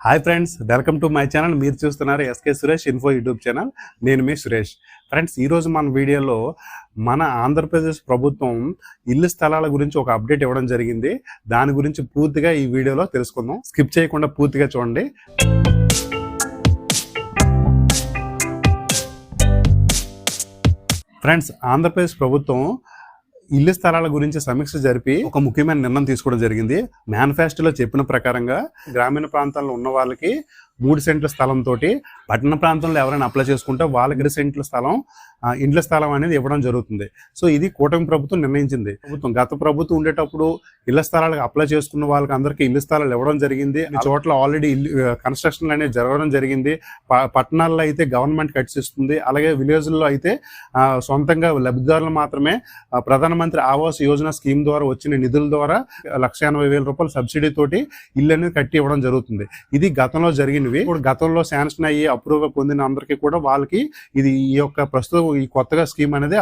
Hi friends welcome to my channel. మీరు చూస్తున్నారు SK Suresh info YouTube channel. నేను మీ సురేష్. ఫ్రెండ్స్ ఈరోజు మన వీడియోలో మన ఆంధ్రప్రదేశ్ ప్రభుత్వం ఇల్లు స్థలాల గురించి ఒక అప్డేట్ ఇవ్వడం జరిగింది. దాని గురించి పూర్తిగా ఈ వీడియోలో తెలుసుకుందాం. స్కిప్ చేయకుండా పూర్తిగా చూడండి. ఫ్రెండ్స్ ఆంధ్రప్రదేశ్ ప్రభుత్వం ఇల్లు స్థలాల గురించి సమీక్ష జరిపి ఒక ముఖ్యమైన నిర్ణయం తీసుకోవడం జరిగింది. మేనిఫెస్టోలో చెప్పిన ప్రకారంగా గ్రామీణ ప్రాంతాల్లో ఉన్న వాళ్ళకి మూడు సెంట్ల స్థలంతో పట్టణ ప్రాంతంలో ఎవరైనా అప్లై చేసుకుంటే వాళ్ళకి రెండు సెంట్ల స్థలం ఇండ్ల స్థలం అనేది ఇవ్వడం జరుగుతుంది. సో ఇది కూటమి ప్రభుత్వం నిర్ణయించింది. ప్రభుత్వం గత ప్రభుత్వం ఉండేటప్పుడు ఇళ్ళ స్థలాలకు అప్లై చేసుకున్న వాళ్ళకి అందరికీ ఇల్లు స్థలాలు ఇవ్వడం జరిగింది. చోట్ల ఆల్రెడీ ఇల్లు కన్స్ట్రక్షన్లు అనేది జరగడం జరిగింది. ప- పట్టణాల్లో అయితే గవర్నమెంట్ కట్టిస్తుంది. అలాగే విలేజ్లో అయితే సొంతంగా లబ్ధిదారులు మాత్రమే ప్రధానమంత్రి ఆవాస్ యోజన స్కీమ్ ద్వారా వచ్చిన నిధుల ద్వారా లక్ష ఎనభై వేల రూపాయల సబ్సిడీ తోటి ఇల్లు అనేది కట్టి ఇవ్వడం జరుగుతుంది. ఇది గతంలో జరిగినవి ఇప్పుడు గతంలో శాంక్షన్ అయ్యి అప్రూవ్ పొందిన అందరికీ కూడా వాళ్ళకి ఇది ఈ యొక్క ప్రస్తుతం ఈ కొత్తగా స్కీమ్ అనేది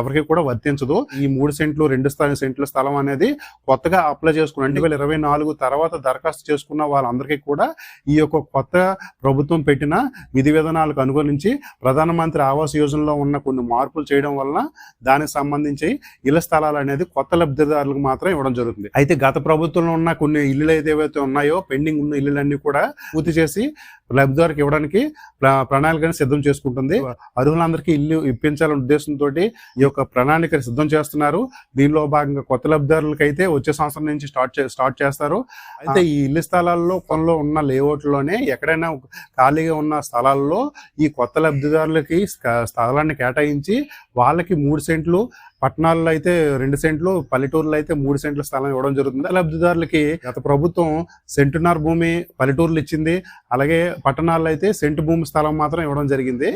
ఎవరికి కూడా వర్తించదు. ఈ మూడు సెంట్లు రెండు సెంట్ల స్థలం అనేది కొత్తగా అప్లై చేసుకున్న రెండు వేల ఇరవై నాలుగు తర్వాత దరఖాస్తు చేసుకున్న వాళ్ళందరికీ కూడా ఈ యొక్క కొత్త ప్రభుత్వం పెట్టిన విధి విధానాలకు అనుగుణించి ప్రధానమంత్రి ఆవాస్ యోజనలో ఉన్న కొన్ని మార్పులు చేయడం వలన దానికి సంబంధించి ఇళ్ళ స్థలాలు అనేది కొత్త లబ్ధిదారులకు మాత్రం ఇవ్వడం జరుగుతుంది. అయితే గత ప్రభుత్వంలో ఉన్న కొన్ని ఇల్లులు అయితే ఏవైతే ఉన్నాయో పెండింగ్ ఉన్న ఇల్లులన్నీ కూడా పూర్తి చేసి passé. లబ్ధిదారులకు ఇవ్వడానికి ప్ర- ప్రణాళికను సిద్ధం చేసుకుంటుంది. అర్హులందరికీ ఇల్లు ఇప్పించాలనే ఉద్దేశంతో ఈ యొక్క ప్రణాళిక సిద్ధం చేస్తున్నారు. దీనిలో భాగంగా కొత్త లబ్ధిదారులకు అయితే వచ్చే సంవత్సరం నుంచి స్టార్ట్ స్టార్ట్ చేస్తారు. అయితే ఈ ఇల్లు స్థలాల్లో కొనలో ఉన్న లేఅవుట్లోనే ఎక్కడైనా ఖాళీగా ఉన్న స్థలాల్లో ఈ కొత్త లబ్ధిదారులకి స్థ- స్థలాన్ని కేటాయించి వాళ్ళకి మూడు సెంట్లు పట్టణాల్లో అయితే రెండు సెంట్లు పల్లెటూరులో అయితే మూడు సెంట్ల స్థలం ఇవ్వడం జరుగుతుంది. లబ్ధిదారులకి గత ప్రభుత్వం సెంటున్నర భూమి పల్లెటూర్లు ఇచ్చింది. అలాగే పట్టణాల్లో అయితే సెంటు భూమి స్థలం మాత్రం ఇవ్వడం జరిగింది.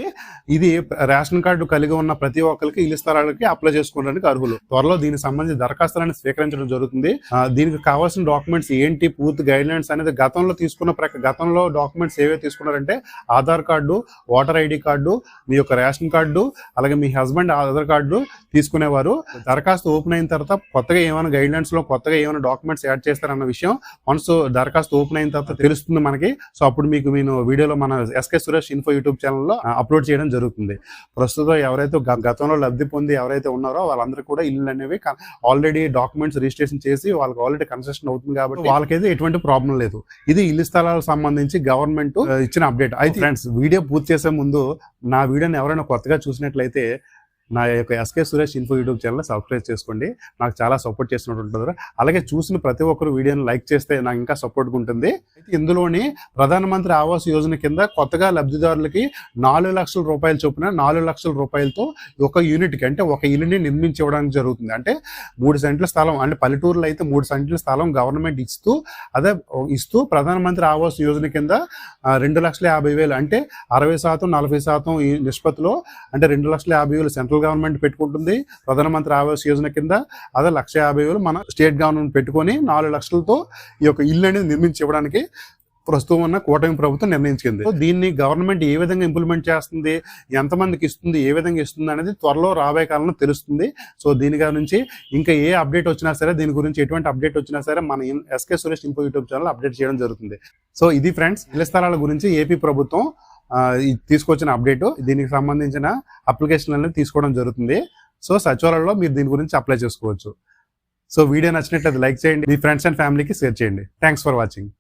ఇది రేషన్ కార్డు కలిగి ఉన్న ప్రతి ఒక్కరికి ఇల్లు స్థలాలకి అప్లై చేసుకోవడానికి అర్హులు. త్వరలో దీనికి సంబంధించి దరఖాస్తులను స్వీకరించడం జరుగుతుంది. దీనికి కావాల్సిన డాక్యుమెంట్స్ ఏంటి పూర్తి గైడ్ లైన్స్ అనేది గతంలో తీసుకున్న ప్రక గతంలో డాక్యుమెంట్స్ ఏవే తీసుకున్నారంటే Aadhaar card voter ID card మీ యొక్క రేషన్ కార్డు అలాగే మీ హస్బెండ్ ఆధార్ కార్డు తీసుకునేవారు. దరఖాస్తు ఓపెన్ అయిన తర్వాత కొత్తగా ఏమైనా గైడ్ లైన్స్లో కొత్తగా ఏమైనా డాక్యుమెంట్స్ యాడ్ చేస్తారన్న విషయం మనసు దరఖాస్తు ఓపెన్ అయిన తర్వాత తెలుస్తుంది మనకి. సో అప్పుడు మీకు నేను వీడియోలో మన ఎస్కే సురేష్ ఇన్ఫో యూట్యూబ్ ఛానల్లో అప్లోడ్ చేయడం జరుగుతుంది. ప్రస్తుతం ఎవరైతే గతంలో లబ్ధి పొంది ఎవరైతే ఉన్నారో వాళ్ళందరూ కూడా ఇల్లు అనేవి ఆల్రెడీ డాక్యుమెంట్స్ రిజిస్ట్రేషన్ చేసి వాళ్ళకి ఆల్రెడీ కన్స్ట్రక్షన్ అవుతుంది కాబట్టి వాళ్ళకైతే ఎటువంటి ప్రాబ్లం లేదు. ఇది ఇల్లు స్థలాలకు సంబంధించి గవర్నమెంట్ ఇచ్చిన అప్డేట్ అయితే ఫ్రెండ్స్ వీడియో పూర్తి చేసే ముందు నా వీడియోని ఎవరైనా కొత్తగా చూసినట్లయితే నా యొక్క S K Suresh info YouTube channel subscribe చేసుకోండి. నాకు చాలా సపోర్ట్ చేసినట్టు అలాగే చూసిన ప్రతి ఒక్కరు వీడియోని లైక్ చేస్తే నాకు ఇంకా సపోర్ట్గా ఉంటుంది. అయితే ఇందులోని ప్రధానమంత్రి ఆవాస్ యోజన కింద కొత్తగా లబ్ధిదారులకి నాలుగు లక్షల రూపాయల చొప్పున నాలుగు లక్షల రూపాయలతో ఒక యూనిట్కి అంటే ఒక ఇల్లుని నిర్మించి ఇవ్వడానికి జరుగుతుంది. అంటే మూడు సెంట్ల స్థలం అంటే పల్లెటూరులో అయితే మూడు సెంట్ల స్థలం గవర్నమెంట్ ఇస్తూ అదే ఇస్తూ ప్రధానమంత్రి ఆవాస్ యోజన కింద రెండు లక్షల యాభై వేలు అంటే అరవై శాతం నలభై శాతం ఈ నిష్పత్తిలో అంటే రెండు లక్షల యాభై వేలు సెంట్రల్ గవర్నమెంట్ పెట్టుకుంటుంది. ప్రధానమంత్రి ఆవాస్ యోజన కింద అదే లక్ష యాభై వేలు మన స్టేట్ గవర్నమెంట్ పెట్టుకొని నాలుగు లక్షలతో ఈ యొక్క ఇల్లు అనేది నిర్మించి ఇవ్వడానికి ప్రస్తుతం ఉన్న కూటమి ప్రభుత్వం నిర్ణయించింది దీన్ని గవర్నమెంట్ ఏ విధంగా ఇంప్లిమెంట్ చేస్తుంది ఎంతమందికి ఇస్తుంది ఏ విధంగా ఇస్తుంది అనేది త్వరలో రాబోయే కాలంలో తెలుస్తుంది. సో దీని నుంచి ఇంకా ఏ అప్డేట్ వచ్చినా సరే దీని గురించి ఎటువంటి అప్డేట్ వచ్చినా సరే మన S K Suresh info YouTube channel update చేయడం జరుగుతుంది. సో ఇది ఫ్రెండ్స్ ఇళ్ళ స్థలాల గురించి ఏపీ ప్రభుత్వం తీసుకొచ్చిన అప్డేట్ దీనికి సంబంధించిన అప్లికేషన్ తీసుకోవడం జరుగుతుంది. సో సచివాలయంలో మీరు దీని గురించి అప్లై చేసుకోవచ్చు. సో వీడియో నచ్చినట్లయితే లైక్ చేయండి మీ ఫ్రెండ్స్ అండ్ ఫ్యామిలీకి షేర్ చేయండి. Thanks for watching